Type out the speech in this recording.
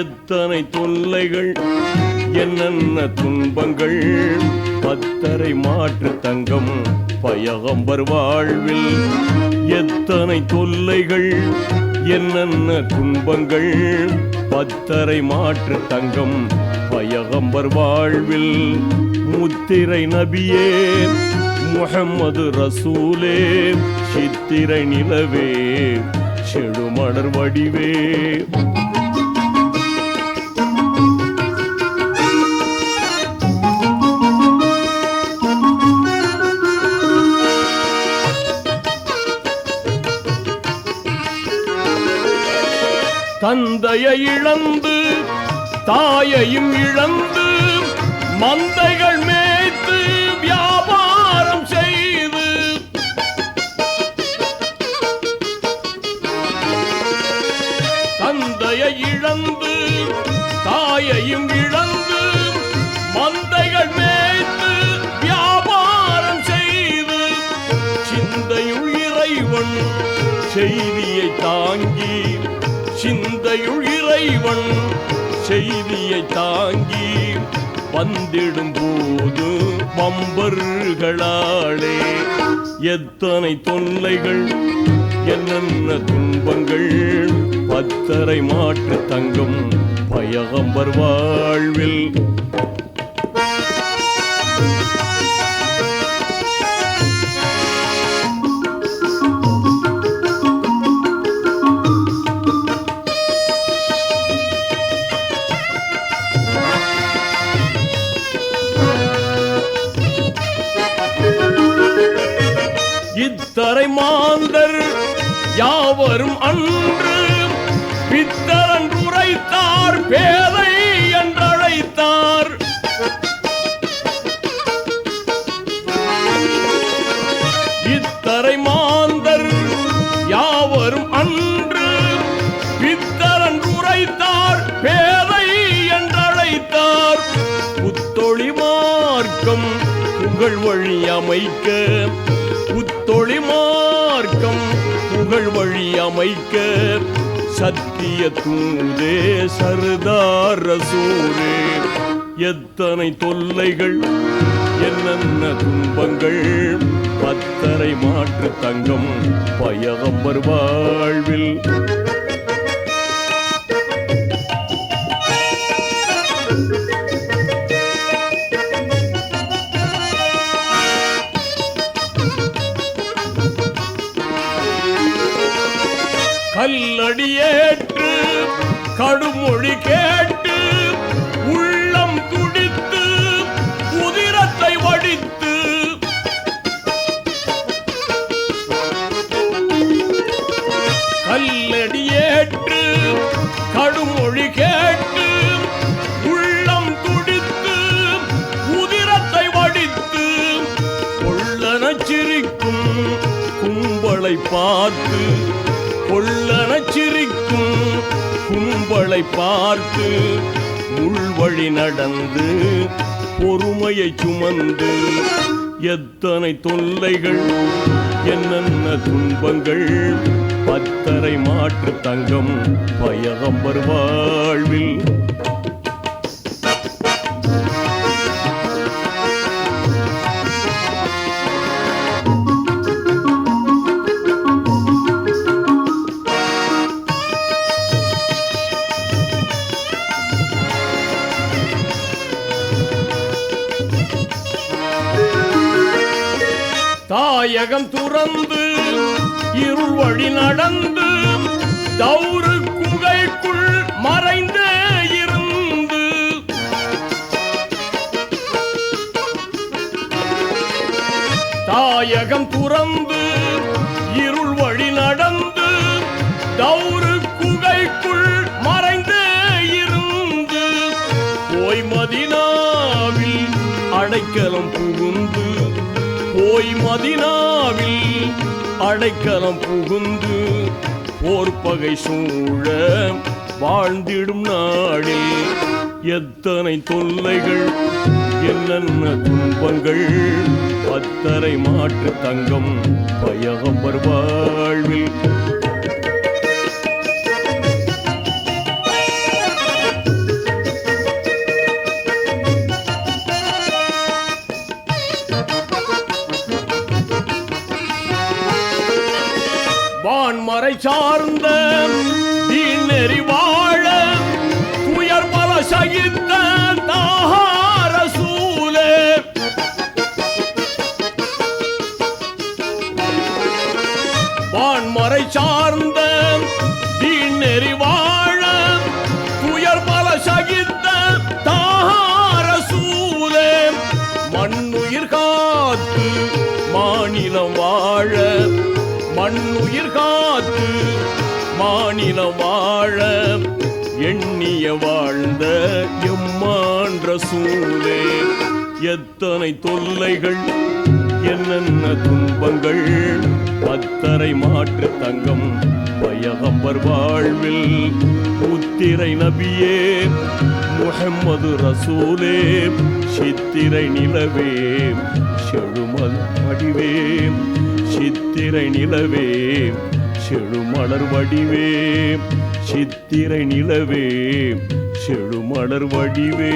எத்தனை தொல்லைகள் என்னென்ன துன்பங்கள். பத்தரை மாற்று தங்கம் பயகம்பர் வாழ்வில் எத்தனை தொல்லைகள் என்னென்ன துன்பங்கள். பத்தரை மாற்று தங்கம் பயகம்பர் வாழ்வில் முத்திரை நபியே முகம்மது ரசூலே சித்திரை நிலவே செடுமடர் வடிவே. தந்தையை இழந்து தாயையும் இழந்து மந்தைகள் மேய்த்து வியாபாரம் செய்து. தந்தையை இழந்து தாயையும் இழந்து மந்தைகள் மேய்த்து வியாபாரம் செய்து. சிந்தையுள் இறைவன் செய்தி சிந்தையுள் இறைவன் செய்தியை தாங்கி வந்திடும் போது பம்பர்களாலே எத்தனை தொல்லைகள் என்னென்ன துன்பங்கள் பத்தரை மாற்று தங்கம் பயகம்பர் வாழ்வில் இத்தரை மாந்தர் யாவரும் அன்று பித்தரன் உரைத்தார் பேதை என்றழைத்தார். இத்தரை மாந்தர் யாவரும் அன்று பித்தரன் உரைத்தார் பேதை என்றழைத்தார். புத்தொழி மார்க்கம் புகழ் வழி அமைக்க புத்தொளி மார்க்கம் புகழ் வழி அமைக்க சத்திய தூதே சர்தார் ரசூரே எத்தனை தொல்லைகள் என்னென்ன துன்பங்கள் பத்தரை மாற்று தங்கம் பயகம்பர் வாழ்வில் கல்லடியேற்று கடுமொழி கேட்டு உள்ளம் துடித்து உதிரத்தை வடித்து. கல்லடியேற்று கடுமொழி கேட்டு உள்ளம் துடித்து உதிரத்தை வடித்து. கொள்ளன சிரிக்கும் கும்பலை பார்த்து கொள்ளன சிரிக்கும் கும்பலை பார்த்து உள்வழி நடந்து பொறுமையை சுமந்து எத்தனை தொல்லைகள் என்னென்ன துன்பங்கள் பத்தரை மாற்று தங்கம் பயகம்பர் வாழ்வில் தாயகம் துறந்து இருள் வழி நடந்து தௌரு குகைக்குள் மறைந்தே இருந்து. தாயகம் துறந்து இருள் வழி நடந்து தௌரு குகைக்குள் மறைந்தே இருந்து. போய் மதினாவில் அடைக்கலம் புகுந்து போய் மதினாவில் அடைக்கலம் புகுந்து போர்பகை சூழ வாழ்ந்திடும் நாடில் எத்தனை தொல்லைகள் என்னென்ன துன்பங்கள் பத்தரை மாற்று தங்கம் பயகம் வாழ்வில் சார்ந்த தீநெறி வாழ துயர் பல சகித்த தாகார சூலே. வான்மறை சார்ந்த தீநெறி வாழ துயர் பல சகித்த தார சூலே. மண்ணுயிர் காத்து மாநிலம் வாழ மண்ணுயிர் மாநிலம் வாழ எண்ணிய வாழ்ந்த எம்மான்ற சூழே எத்தனை தொல்லைகள் என்னென்ன துன்பங்கள் பத்தரை மாற்று தங்கம் பயகம்பர் வாழ்வில் புத்திரை நபியே முகம்மது ரசூலே சித்திரை நிலவே செழுமல் படிவே சித்திரை நிலவே செழுமலர் வடிவே சித்திரை நிலவே செழுமலர் வடிவே